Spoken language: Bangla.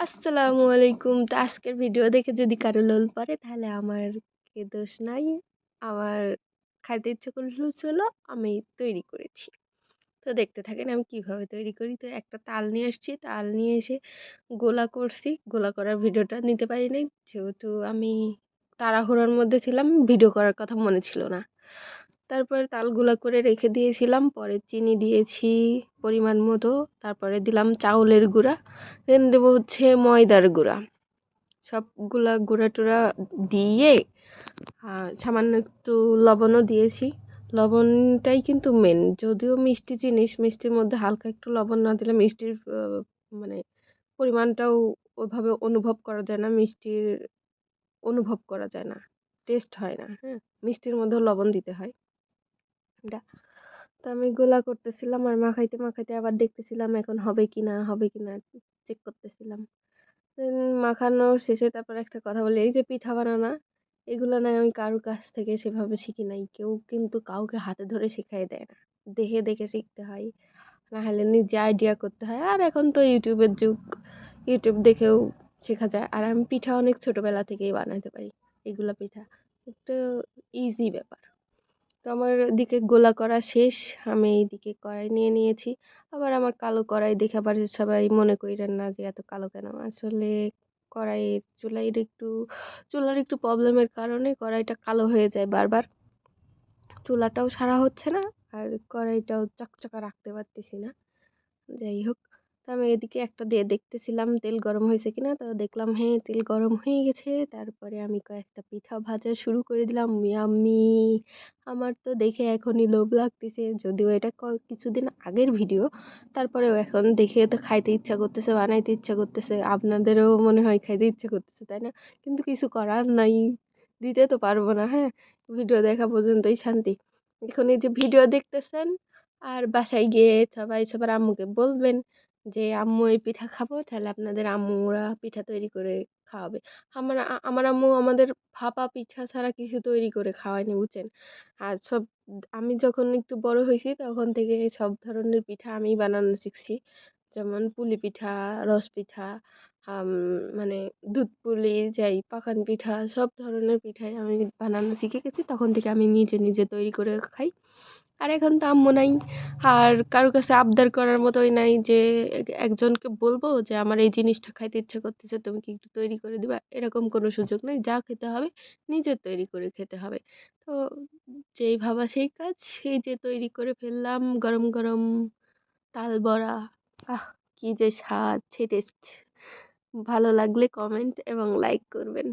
আসসালামু আলাইকুম। তো আজকের ভিডিও দেখে যদি কারও লোল পড়ে, তাহলে আমার কে দোষ নাই। আমার খাইতে ইচ্ছে করছিল আমি তৈরি করেছি। তো দেখতে থাকেন আমি কীভাবে তৈরি করি। তো একটা তাল নিয়ে আসছি। তাল নিয়ে এসে গোলা করছি। গোলা করার ভিডিওটা নিতে পারি নাই। যেহেতু আমি তাড়াহুড়োর মধ্যে ছিলাম, ভিডিও করার কথা মনে ছিল না। তারপরে তালগুলা করে রেখে দিয়েছিলাম, পরে চিনি দিয়েছি পরিমাণ মতো, তারপরে দিলাম চাউলের গুঁড়া দেন দেবো হচ্ছে ময়দার গুঁড়া। সবগুলা গুঁড়া টুড়া দিয়ে সামান্য একটু লবণও দিয়েছি। লবণটাই কিন্তু মেন যদিও মিষ্টি জিনিস, মিষ্টির মধ্যে হালকা একটু লবণ না দিলে মিষ্টির মানে পরিমাণটাও ওইভাবে অনুভব করা যায় না, মিষ্টির অনুভব করা যায় না টেস্ট হয় না হ্যাঁ মিষ্টির মধ্যেও লবণ দিতে হয়। এটা তো আমি গোলা করতেছিলাম আর মাখাইতে মাখাইতে আবার দেখতেছিলাম এখন হবে কি না, হবে কি না চেক করতেছিলাম। মাখানো শেষে তারপর একটা কথা বলি, এই যে পিঠা বানানা, এগুলো না আমি কারোর কাছ থেকে সেভাবে শিখি নাই। কেউ কিন্তু কাউকে হাতে ধরে শিখাই দেয় না। দেখে দেখে শিখতে হয়। না হলে নিজে আইডিয়া করতে হয়। আর এখন তো ইউটিউবের যুগ। ইউটিউব দেখেও শেখা যায়। আর আমি পিঠা অনেক ছোটোবেলা থেকেই বানাতে পারি, এগুলো পিঠা। একটু ইজি ব্যাপার। তো আমার দিকে গোলা করা শেষ, আমি এইদিকে কড়াই নিয়ে নিয়েছি। আবার আমার কালো কড়াই দেখে আবার সবাই মনে করিলেন না যে এত কালো কেন? আসলে কড়াইয়ের চুলাইয়ের একটু, চুলার একটু প্রবলেমের কারণে কড়াইটা কালো হয়ে যায় বারবার। চুলাটাও সারা হচ্ছে না, আর কড়াইটাও চকচকা রাখতে পারতেছি না। যাই হোক। তো আমি এদিকে একটা দিয়ে দেখতেছিলাম তেল গরম হয়েছে কিনা, তো দেখলাম হ্যাঁ তেল গরম হয়ে গেছে। তারপরে আমি কয়েকটা পিঠা ভাজা শুরু করে দিলাম আমি আমার তো দেখে এখনই লোভ লাগতেছে, যদিও এটা কিছুদিন আগের ভিডিও তারপরেও এখন দেখে তো খাইতে ইচ্ছা করতেছে, বানাইতে ইচ্ছা করতেছে, আপনাদেরও মনে হয় খাইতে ইচ্ছা করতেছে, তাই না? কিন্তু কিছু করার নাই, দিতে তো পারব না হ্যাঁ? ভিডিও দেখা পর্যন্তই শান্তি। এখন এই যে ভিডিও দেখতেছেন, আর বাসায় গিয়ে সবাই সবার আম্মুকে বলবেন যে, আম্মু এই পিঠা খাব, তাহলে আপনাদের আম্মুরা পিঠা তৈরি করে খাওয়াবে। আমার আমার আম্মু আমাদের ভাপা পিঠা ছাড়া কিছু তৈরি করে খাওয়ায়নি, বুঝছেন? আর সব আমি যখন একটু বড় হয়েছি, তখন থেকে সব ধরনের পিঠা আমি বানানো শিখছি। যেমন পুলি পিঠা, রস পিঠা মানে দুধ পুলি, যাই পাকান পিঠা, সব ধরনের পিঠাই আমি বানানো শিখে গেছি। তখন থেকে আমি নিজে নিজে তৈরি করে খাই। আর এখন তো আম্মু নাই। আর কারোর কাছে আবদার করার মতোই নাই যে একজনকে বলব যে আমার এই জিনিসটা খাইতে ইচ্ছে করতেছে, তুমি কি একটু তৈরি করে দিবা? এরকম কোনো সুযোগ নেই। যা খেতে হবে নিজের তৈরি করে খেতে হবে। তো যেই ভাবা সেই কাজ, সেই যে তৈরি করে ফেললাম গরম গরম তাল বড়া। আহ, কি যে স্বাদ সে টেস্ট ভালো লাগলে কমেন্ট এবং লাইক করবেন।